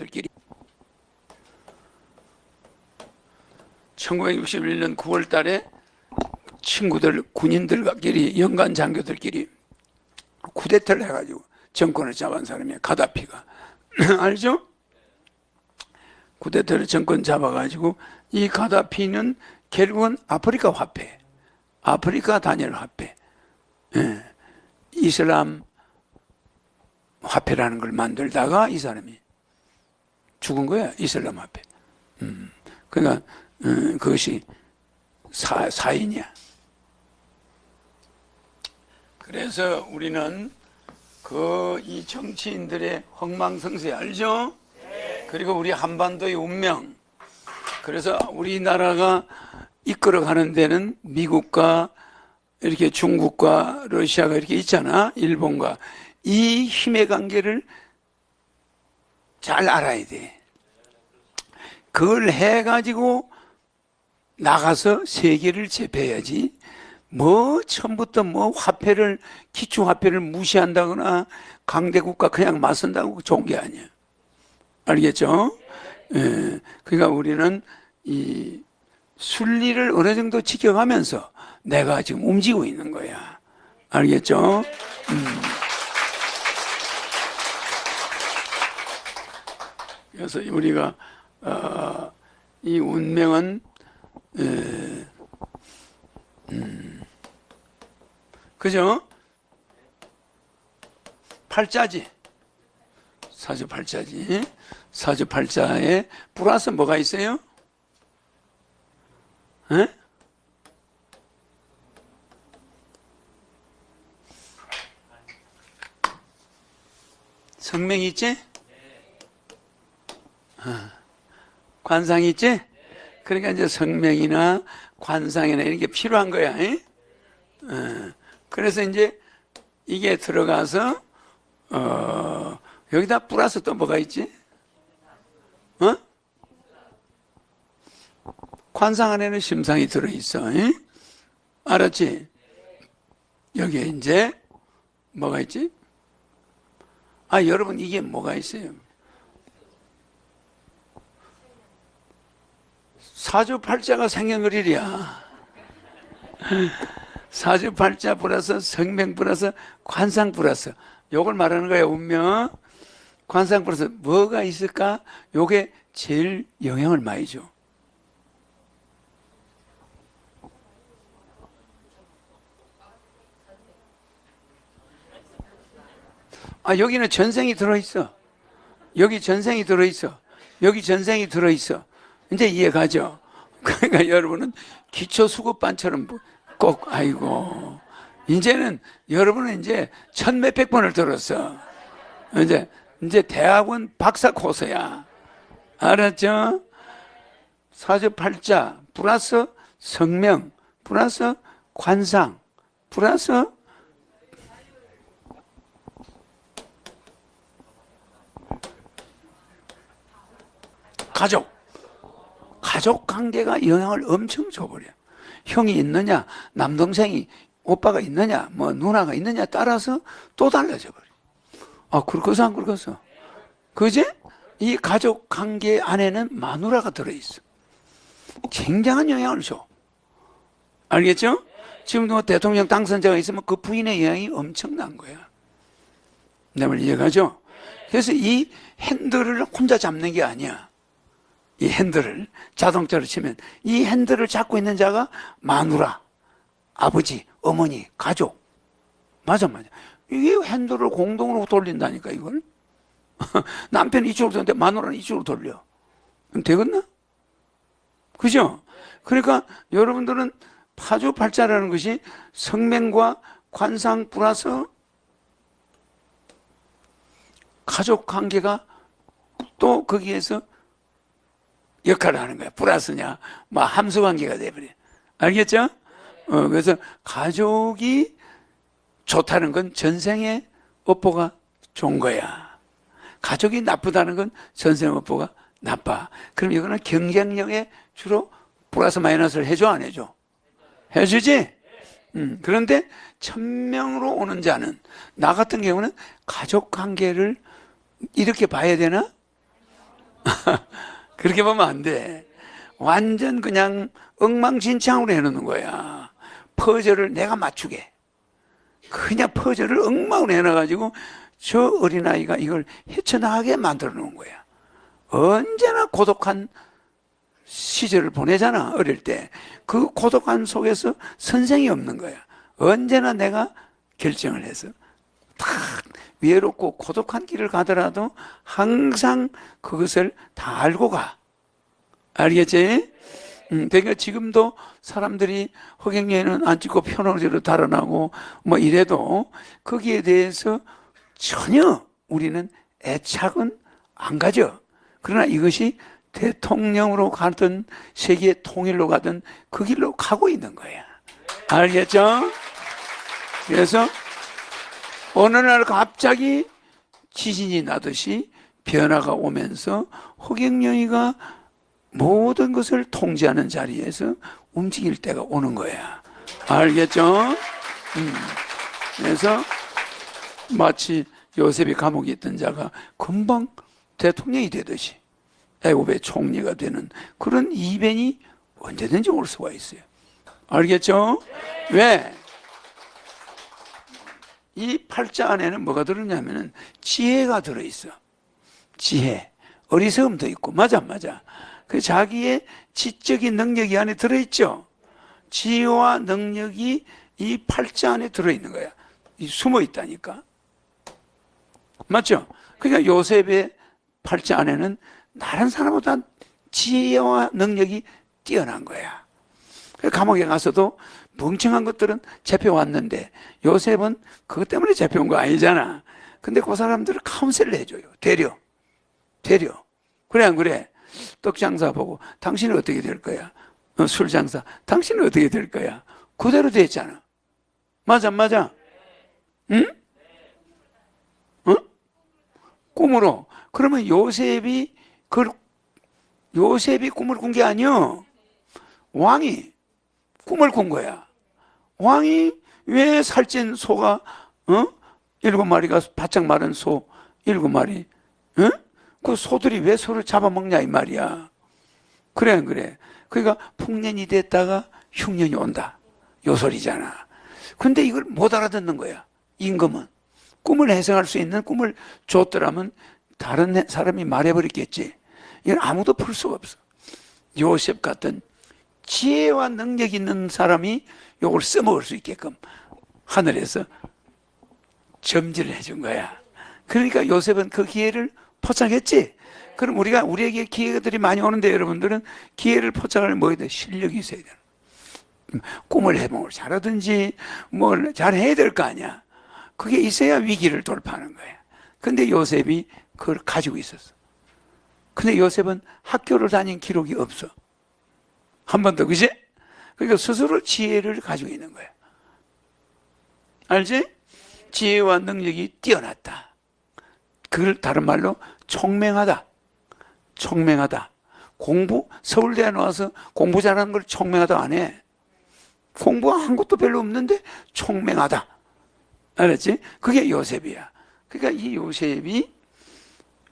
장교들끼리 1961년 9월 달에 친구들 군인들끼리 연간 장교들끼리 쿠데타를 해가지고 정권을 잡은 사람이에요. 가다피가 알죠? 쿠데타를 정권 잡아가지고 이 가다피는 결국은 아프리카 화폐, 아프리카 단일 화폐, 예, 이슬람 화폐라는 걸 만들다가 이 사람이 죽은 거야 이슬람 화폐. 음, 그러니까 음, 그것이 사, 사인이야. 그래서 우리는 그 이 정치인들의 흥망성쇠 알죠? 그리고 우리 한반도의 운명. 그래서 우리나라가 이끌어가는 데는 미국과 이렇게 중국과 러시아가 이렇게 있잖아. 일본과. 이 힘의 관계를 잘 알아야 돼. 그걸 해가지고 나가서 세계를 제패해야지. 뭐 처음부터 뭐 화폐를 기초 화폐를 무시한다거나 강대국가 그냥 맞선다고 좋은 게 아니야. 알겠죠? 예. 그러니까 우리는 이 순리를 어느 정도 지켜가면서 내가 지금 움직이고 있는 거야. 알겠죠? 음. 그래서 우리가 어, 이 운명은 에, 음, 그죠? 팔자지. 사주 팔자지. 사주 팔자에 플러스 뭐가 있어요? 에? 성명 있지? 어. 관상 있지? 그러니까 이제 성명이나 관상이나 이런 게 필요한 거야. 에? 어. 그래서 이제 이게 들어가서 어, 여기다 플러스 또 뭐가 있지? 어? 관상 안에는 심상이 들어있어. 에? 알았지? 여기에 이제 뭐가 있지? 아, 여러분 이게 뭐가 있어요? 사주팔자가 생년월일이야. 사주팔자 플러스 성명 플러스 관상 플러스 요걸 말하는 거야 운명 관상 플러스 뭐가 있을까? 요게 제일 영향을 많이 줘. 아 여기는 전생이 들어있어. 여기 전생이 들어있어. 여기 전생이 들어있어. 이제 이해가죠? 그러니까 여러분은 기초 수급반처럼 꼭 아이고 이제는 여러분은 이제 천 몇백 번을 들었어. 이제 이제 대학원 박사 코스야. 알았죠? 사주팔자 플러스 성명 플러스 관상 플러스 가족 가족 관계가 영향을 엄청 줘버려. 형이 있느냐, 남동생이 오빠가 있느냐, 뭐 누나가 있느냐 따라서 또 달라져 버려. 아, 그렇겠어, 안 그렇겠어? 그지? 이 가족 관계 안에는 마누라가 들어있어. 굉장한 영향을 줘. 알겠죠? 지금도 뭐 대통령 당선자가 있으면 그 부인의 영향이 엄청난 거야. 내말 이해가죠? 그래서 이 핸들을 혼자 잡는 게 아니야. 이 핸들을 자동차로 치면 이 핸들을 잡고 있는 자가 마누라, 아버지, 어머니, 가족. 맞아, 맞아. 이게 핸들을 공동으로 돌린다니까, 이걸. 남편이 이쪽으로 돌는데 마누라는 이쪽으로 돌려. 그럼 되겠나? 그죠? 그러니까 여러분들은 파주팔자라는 것이 성명과 관상 플러스 가족 관계가 또 거기에서 역할을 하는 거야. 플러스냐, 뭐 함수 관계가 돼버려. 알겠죠? 어, 그래서 가족이 좋다는 건 전생의 업보가 좋은 거야. 가족이 나쁘다는 건 전생 업보가 나빠. 그럼 이거는 경쟁력에 주로 플러스 마이너스를 해줘, 안 해줘? 해주지? 음, 그런데 천명으로 오는 자는, 나 같은 경우는 가족 관계를 이렇게 봐야 되나? 그렇게 보면 안 돼. 완전 그냥 엉망진창으로 해놓는 거야. 퍼즐을 내가 맞추게. 그냥 퍼즐을 엉망으로 해놔가지고 저 어린아이가 이걸 헤쳐나가게 만들어 놓은 거야. 언제나 고독한 시절을 보내잖아, 어릴 때. 그 고독한 속에서 선생이 없는 거야. 언제나 내가 결정을 해서 탁 외롭고 고독한 길을 가더라도 항상 그것을 다 알고 가. 알겠지? 음, 그러니까 지금도 사람들이 허경영에는 안 찍고 편호제로 달아나고 뭐 이래도 거기에 대해서 전혀 우리는 애착은 안 가져. 그러나 이것이 대통령으로 가든 세계 통일로 가든 그 길로 가고 있는 거야. 알겠죠? 그래서 어느 날 갑자기 지진이 나듯이 변화가 오면서 허경영이가 모든 것을 통제하는 자리에서 움직일 때가 오는 거야. 알겠죠? 음. 그래서 마치 요셉이 감옥에 있던 자가 금방 대통령이 되듯이 애굽의 총리가 되는 그런 이변이 언제든지 올 수가 있어요. 알겠죠? 왜? 이 팔자 안에는 뭐가 들었냐면은 지혜가 들어 있어. 지혜. 어리석음도 있고. 맞아, 맞아. 그 자기의 지적인 능력이 안에 들어 있죠. 지혜와 능력이 이 팔자 안에 들어 있는 거야. 이 숨어 있다니까. 맞죠? 그러니까 요셉의 팔자 안에는 다른 사람보다 지혜와 능력이 뛰어난 거야. 그 감옥에 가서도 멍청한 것들은 잡혀왔는데 요셉은 그것 때문에 잡혀온 거 아니잖아. 근데 그 사람들을 카운셀을 해줘요. 되려. 되려. 그래, 안 그래? 떡 장사 보고 당신은 어떻게 될 거야? 어, 술 장사. 당신은 어떻게 될 거야? 그대로 됐잖아. 맞아, 맞아. 응? 어? 꿈으로. 그러면 요셉이 그 요셉이 꿈을 꾼 게 아니요. 왕이 꿈을 꾼 거야. 왕이 왜 살찐 소가 어? 일곱 마리가 바짝 마른 소 일곱 마리 어? 그 소들이 왜 소를 잡아먹냐 이 말이야. 그래 안 그래? 그러니까 풍년이 됐다가 흉년이 온다. 요 소리잖아. 근데 이걸 못 알아듣는 거야. 임금은 꿈을 해석할 수 있는 꿈을 줬더라면 다른 사람이 말해버렸겠지. 이건 아무도 풀 수가 없어. 요셉 같은 지혜와 능력 있는 사람이 요걸 써먹을 수 있게끔 하늘에서 점지를 해준 거야. 그러니까 요셉은 그 기회를 포착했지. 그럼 우리가 우리에게 기회들이 많이 오는데 여러분들은 기회를 포착할 뭐에 대해 실력이 있어야 돼. 꿈을 해몽을 잘하든지 뭘 잘해야 될 거 아니야. 그게 있어야 위기를 돌파하는 거야. 근데 요셉이 그걸 가지고 있었어. 근데 요셉은 학교를 다닌 기록이 없어. 한 번 더, 그지? 그러니까 스스로 지혜를 가지고 있는 거야. 알지? 지혜와 능력이 뛰어났다. 그걸 다른 말로 총명하다. 총명하다. 공부, 서울대에 나와서 공부 잘하는 걸 총명하다 안 해. 공부한 것도 별로 없는데 총명하다. 알았지? 그게 요셉이야. 그러니까 이 요셉이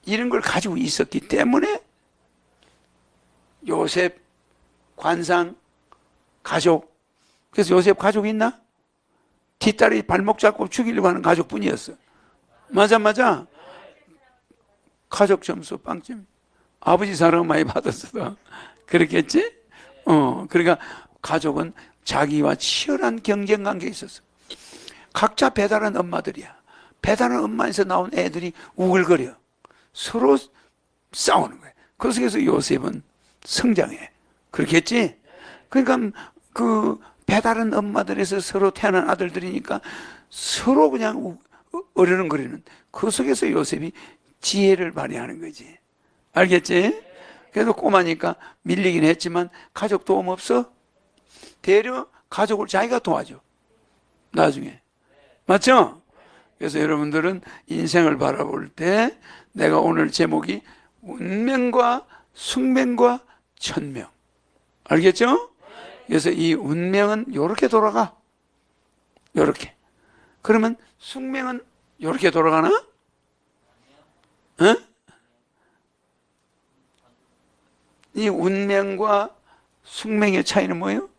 이런 걸 가지고 있었기 때문에 요셉 관상 가족 그래서 요셉 가족 있나? 뒷다리 발목 잡고 죽이려고 하는 가족뿐이었어. 맞아 맞아. 가족 점수 빵점. 아버지 사랑 많이 받았어. 그렇겠지? 어, 그러니까 가족은 자기와 치열한 경쟁 관계에 있었어. 각자 배달한 엄마들이야. 배달한 엄마에서 나온 애들이 우글거려. 서로 싸우는 거예요. 그 속에서 요셉은 성장해. 그렇겠지? 그러니까 그 배다른 엄마들에서 서로 태어난 아들들이니까 서로 그냥 어려는거리는 그 속에서 요셉이 지혜를 발휘하는 거지. 알겠지? 그래도 꼬마니까 밀리긴 했지만 가족 도움 없어? 대려 가족을 자기가 도와줘. 나중에. 맞죠? 그래서 여러분들은 인생을 바라볼 때 내가 오늘 제목이 운명과 숙명과 천명. 알겠죠? 그래서 이 운명은 이렇게 돌아가. 이렇게. 그러면 숙명은 이렇게 돌아가나? 어? 이 운명과 숙명의 차이는 뭐예요?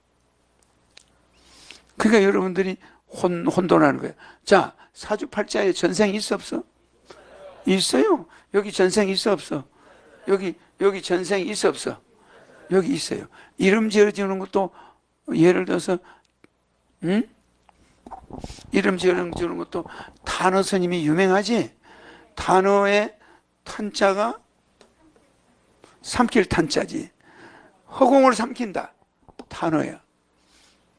그러니까 여러분들이 혼, 혼돈하는 거예요. 자, 사주팔자에 전생이 있어 없어? 있어요. 여기 전생이 있어 없어? 여기 여기 전생이 있어 없어? 여기 있어요. 이름 지어주는 것도 예를 들어서 응? 이름 지어주는 것도 단어 스님이 유명하지. 단어의 탄자가 삼킬 탄자지. 허공을 삼킨다. 단어야.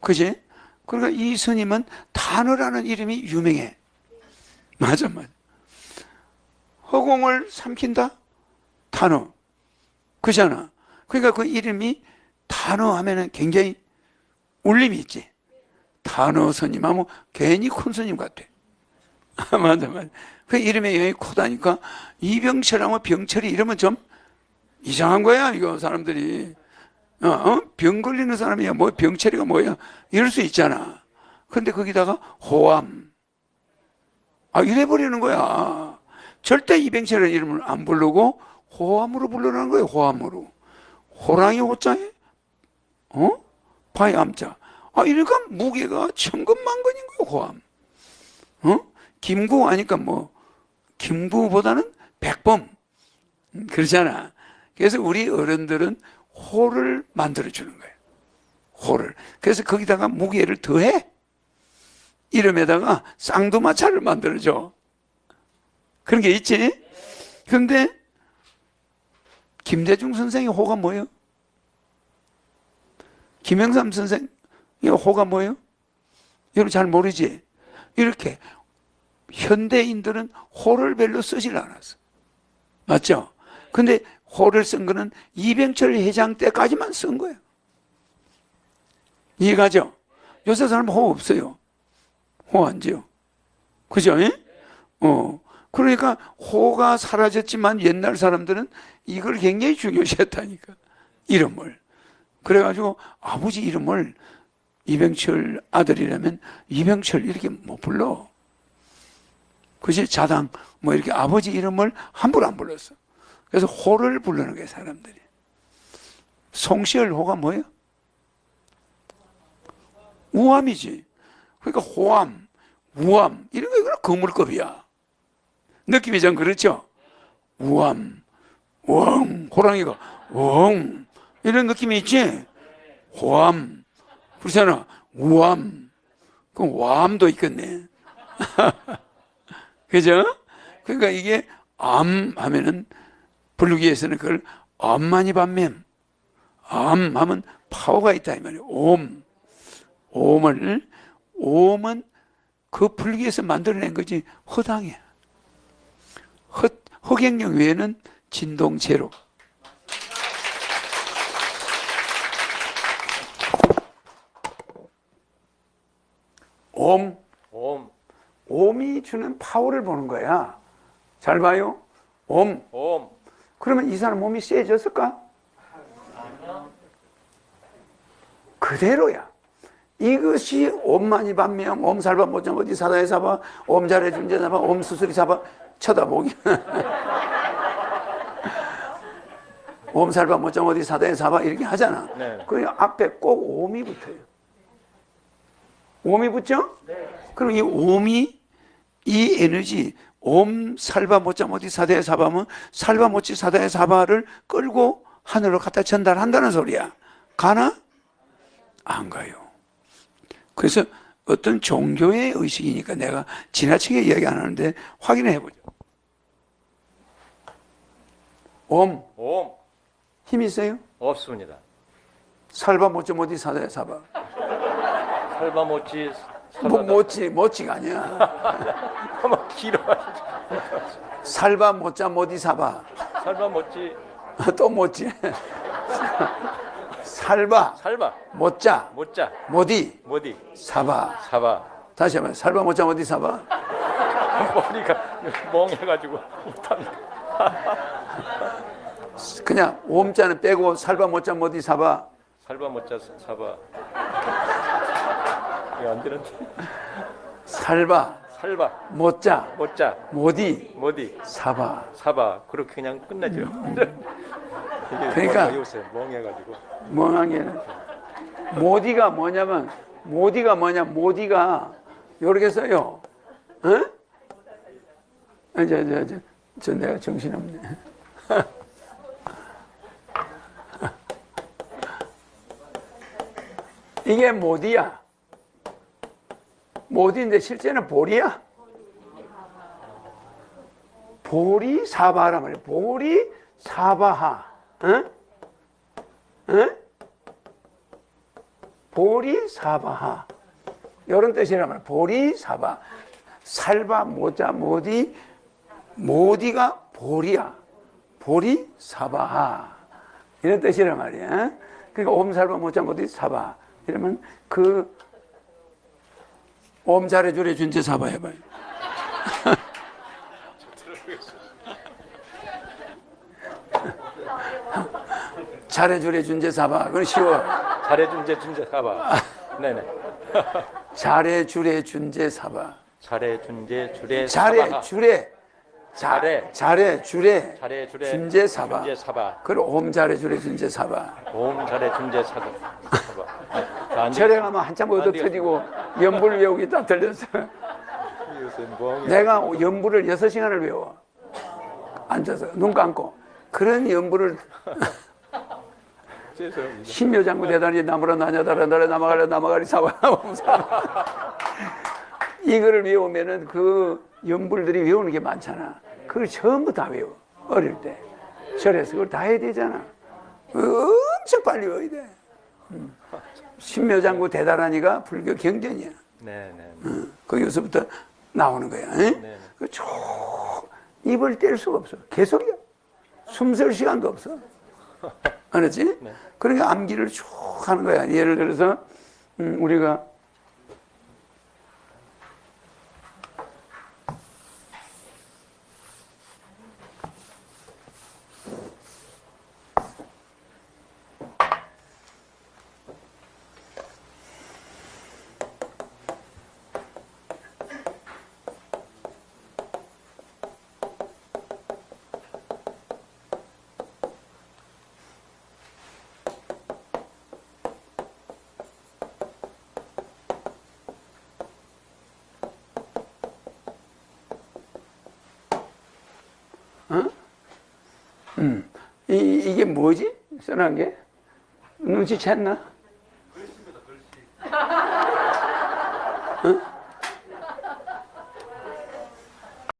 그지? 그러니까 이 스님은 단어라는 이름이 유명해. 맞아, 맞아. 허공을 삼킨다? 단어. 그잖아. 그러니까 그 이름이 단어 하면은 굉장히 울림이 있지. 단어 스님 하면 괜히 큰 스님 같아. 맞아, 맞아. 그 이름에 영이 크다니까 이병철하면 병철이 이러면 좀 이상한 거야, 이거 사람들이. 어, 어? 병 걸리는 사람이야. 뭐 병철이가 뭐야? 이럴 수 있잖아. 근데 거기다가 호암. 아, 이래 버리는 거야. 절대 이병철이라는 이름을 안 부르고 호암으로 부르는 거예요, 호암으로. 호랑이 호자에, 어? 바위 암자. 아, 이러니까 무게가 천근만근인 거예요, 호암. 어? 김구 하니까 뭐, 김구보다는 백범. 음, 그러잖아. 그래서 우리 어른들은 호를 만들어주는 거예요. 호를. 그래서 거기다가 무게를 더해. 이름에다가 쌍두마차를 만들어줘. 그런 게 있지? 그런데 김대중 선생의 호가 뭐예요? 김영삼 선생의 호가 뭐예요? 여러분 잘 모르지? 이렇게 현대인들은 호를 별로 쓰질 않았어. 맞죠? 근데 호를 쓴 거는 이병철 회장 때까지만 쓴 거예요. 이해가죠? 요새 사람 호 없어요. 호 안 지요. 그죠? 예? 어. 그러니까 호가 사라졌지만 옛날 사람들은 이걸 굉장히 중요시했다니까. 이름을. 그래가지고 아버지 이름을 이병철 아들이라면 이병철 이렇게 못 불러. 그지? 자당, 뭐 이렇게 아버지 이름을 함부로 안 불렀어. 그래서 호를 부르는 거예요, 사람들이. 송시열 호가 뭐예요? 우암이지. 그러니까 호암, 우암, 이런 거 이거 거물급이야. 느낌이 좀 그렇죠? 우암, 웡, 호랑이가 웡, 이런 느낌이 있지? 호암, 그렇잖아. 우암, 그럼 와암도 있겠네. 그죠? 그러니까 이게 암 하면은 위해서는 그걸 엄만이 반면 암 하면 파워가 있다 이 말이에요. 옴. 옴을 옴은 그 위해서 만들어낸 거지 허당이 야. 허, 허경영 외에는 진동 제로. 옴. 옴, 옴이 주는 파워를 보는 거야. 잘 봐요. 옴. 옴, 그러면 이 사람 몸이 세졌을까? 그대로야. 이것이 옴만이 반명, 옴살바 모정 어디 사다에 사바, 옴잘해 준제 사바, 옴수술이 사바, 쳐다보기. 옴살바 모정 어디 사다에 사바 이렇게 하잖아. 네. 그 앞에 꼭 옴이 붙어요. 옴이 붙죠? 그럼 이 옴이 이 에너지 옴 살바 모짜 모디 사다에 사바면 살바 모치 사다에 사바를 끌고 하늘로 갖다 전달한다는 소리야. 가나? 안 가요. 그래서 어떤 종교의 의식이니까 내가 지나치게 이야기 안 하는데 확인해 보죠. 옴 옴, 힘 있어요? 없습니다. 살바 모짜 모디 사다에 사바. 살바 모찌, 뭐 살바다. 모찌 모찌가 아니야. 뭐 길어. 살바 모짜 모디 사바. 살바 모찌, 또 모찌. 살바 살바, 모짜 모짜, 모디 모디, 사바. 사바. 다시 한번 살바 모짜 모디 사바. 머리가 멍해가지고 못합니다. 그냥 옴자는 빼고 살바 모짜 모디 사바. 살바모짜, 사바. 이게 안 되는데. 살바 살바, 모짜 모짜, 모디 모디, 사바. 사바. 그렇게 그냥 끝나죠. 그러니까 요새 멍해가지고 멍한 게는 모디가 뭐냐면 모디가 뭐냐 모디가 요렇게 써요. 어? 아, 저, 저, 저, 저 내가 정신없네. 이게 모디야. 모디인데 실제는 볼이야. 볼이 사바란 말이야. 볼이 사바하. 응? 응? 보리 사바하 이런 뜻이란 말이야. 보리 사바 살바 모자 모디 모디가 보리야. 보리 사바하 이런 뜻이란 말이야. 그러니까 옴살바 모자 모디 사바 이러면 그 옴자레 줄에 준제 사바 해봐요. 자레줄에 준제 사바 그건 쉬워. 잘해준 제 준재 사바. 네네. 자레줄에 준제 사바. 잘해준 제 줄에 자레 사바. 자- 자레. 자레 줄에 잘해 줄에 준제 사바. 준재 사바. 그리고 옴 자레 줄에 준제 사바. 옴 잘해 준 제 사바. 사바. 절에 가면 한참 얻어. 터지고 연불 외우기 딱 들렸어. 내가 연불을 여섯 시간을 외워. 앉아서 눈 감고 그런 연불을. 신묘장구 대단히 나무라 나냐다라 나라 남아가려 남아가리 사바 이거를 외우면은 그 연불들이 외우는 게 많잖아. 그걸 전부 다 외워 어릴 때 절에서 그걸 다 해야 되잖아. 엄청 빨리 외워야 돼. 음. 신묘장구 대단하니가 불교 경전이야. 네네. 거기서부터 나오는 거야. 응? 네. 그쭉 입을 뗄 수가 없어. 계속이야. 숨 쉴 시간도 없어. 알았지? 네. 그러니까 암기를 쭉 하는 거야. 예를 들어서 음, 우리가 이, 이게 뭐지? 써놓은 게? 눈치챘나?